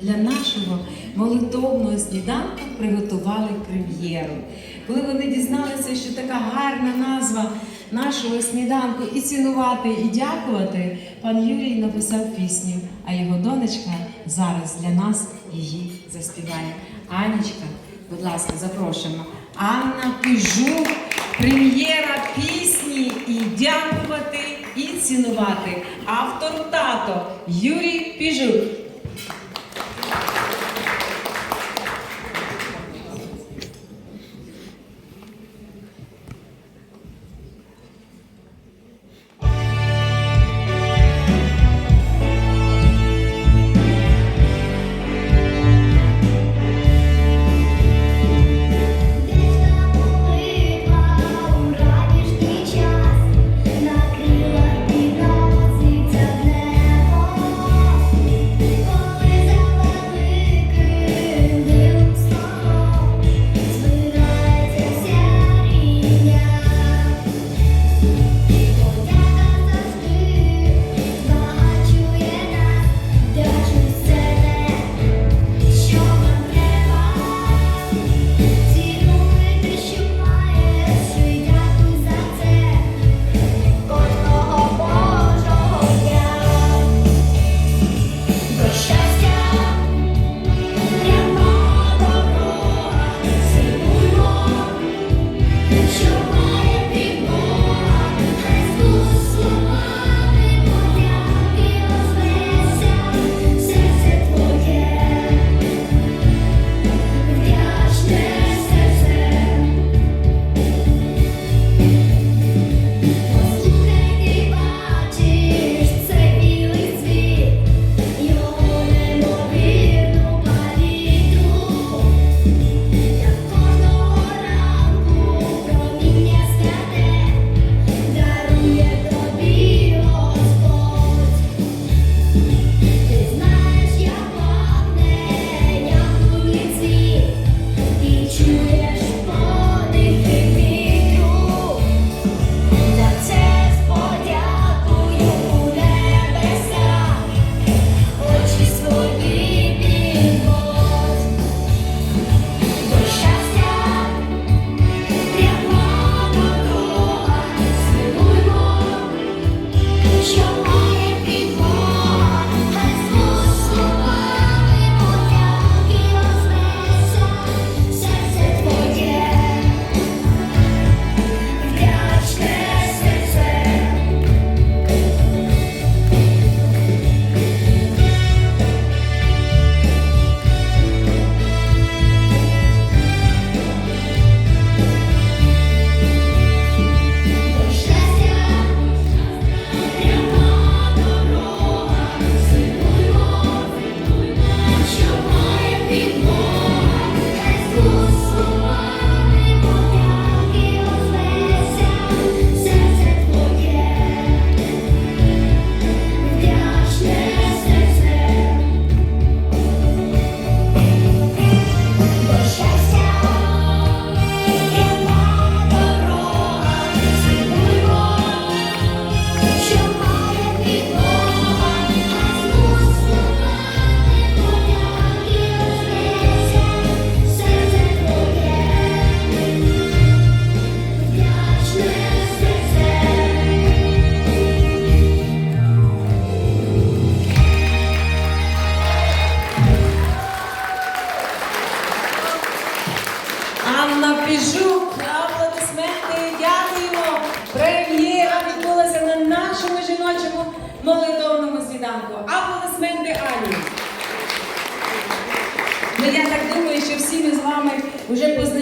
Для нашого молитовного сніданку приготували прем'єру. Коли вони дізналися, що така гарна назва нашого сніданку і цінувати, і дякувати, пан Юрій написав пісню, а його донечка зараз для нас її заспіває. Анечка, будь ласка, запрошуємо. Анна Пижук, прем'єра пісні і дякувати, і цінувати. Автор тато Юрій Піжук. Анна Піжук, аплодисменти, дякуємо. Прем'єра відбулася на нашому жіночому молитовному сніданку. Аплодисменти Ані. Ну, Я так думаю, що всі ми з вами вже познайомі.